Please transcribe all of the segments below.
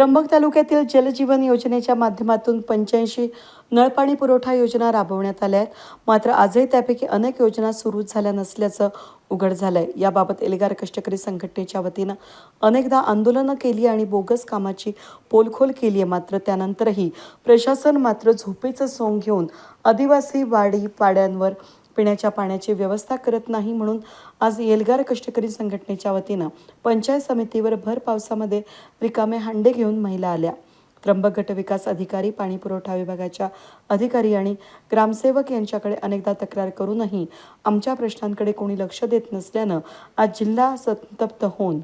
त्र्यंबक तालुक्यातील जलजीवन योजनेच्या माध्यमातून पंच्याऐंशी नळपाणी पुरवठा योजना राबवण्यात आल्या आहेत. मात्र आजही त्यापैकी अनेक योजना सुरू झाल्या नसल्याचं उघड झालं आहे याबाबत एल्गार कष्टकरी संघटनेच्या वतीनं अनेकदा आंदोलनं केली आणि बोगस कामाची पोलखोल केली आहे. मात्र त्यानंतरही प्रशासन मात्र झोपेचं सोंग घेऊन आदिवासी वाडी पाड्यांवर पिण्याच्या पाण्याची व्यवस्था करत नाही म्हणून आज येलगार कष्टकरी संघटनेच्या वतीनं पंचायत समितीवर भर पावसामध्ये रिकामे हांडे घेऊन महिला आल्या. त्र्यंबक गट विकास अधिकारी पाणी पुरवठा विभागाच्या अधिकारी आणि ग्रामसेवक यांच्याकडे अनेकदा तक्रार करूनही आमच्या प्रश्नांकडे कोणी लक्ष देत नसल्यानं आज जिल्हा संतप्त होऊन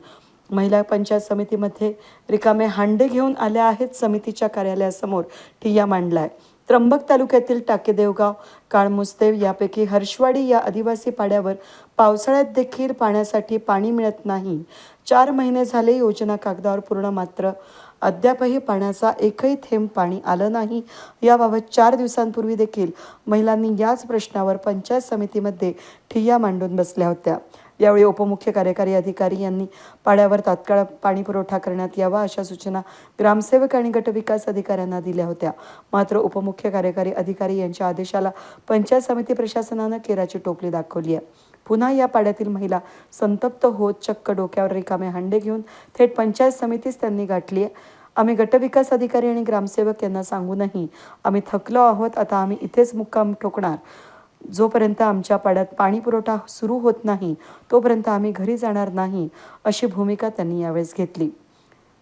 महिला पंचायत समितीमध्ये रिकामे हांडे घेऊन आल्या आहेत. समितीच्या कार्यालयासमोर ठिय्या मांडलाय. त्र्यंबक तालुक्यातील टाकेदेवगाव काळमुस्तेव यापैकी हर्षवाडी या आदिवासी पाड्यावर पावसाळ्यात देखील पाण्यासाठी पाणी मिळत नाही. चार महिने झाले योजना कागदावर पूर्ण मात्र अद्यापही पाण्याचा एकही थेंब पाणी आलं नाही. याबाबत चार दिवसांपूर्वी देखील महिलांनी याच प्रश्नावर पंचायत समितीमध्ये ठिय्या मांडून बसल्या होत्या. यावेळी उपमुख्य कार्यकारी अधिकारी यांनी पाड्यावर तात्काळ पाणी पुरवठा करण्यात यावा अशा सूचना ग्रामसेवक आणि गटविकास अधिकाऱ्यांना दिल्या होत्या. मात्र उपमुख्य कार्यकारी अधिकारी यांच्या आदेशाला पंचायत समिती प्रशासनानं केराची टोपली दाखवली आहे. पुन्हा या पाड्यातील महिला संतप्त होत चक्क डोक्यावर रिकामे हांडे घेऊन थेट पंचायत समितीच त्यांनी गाठली आहे. आम्ही गटविकास अधिकारी आणि ग्रामसेवक यांना सांगूनही आम्ही थकलो आहोत. आता आम्ही इथेच मुक्काम ठोकणार. जोपर्यंत आमच्या पाड्यात पाणी पुरवठा सुरू होत नाही तोपर्यंत आम्ही घरी जाणार नाही अशी भूमिका त्यांनी यावेळेस घेतली.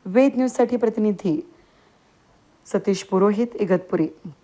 वेद न्यूजसाठी प्रतिनिधी सतीश पुरोहित इगतपुरी.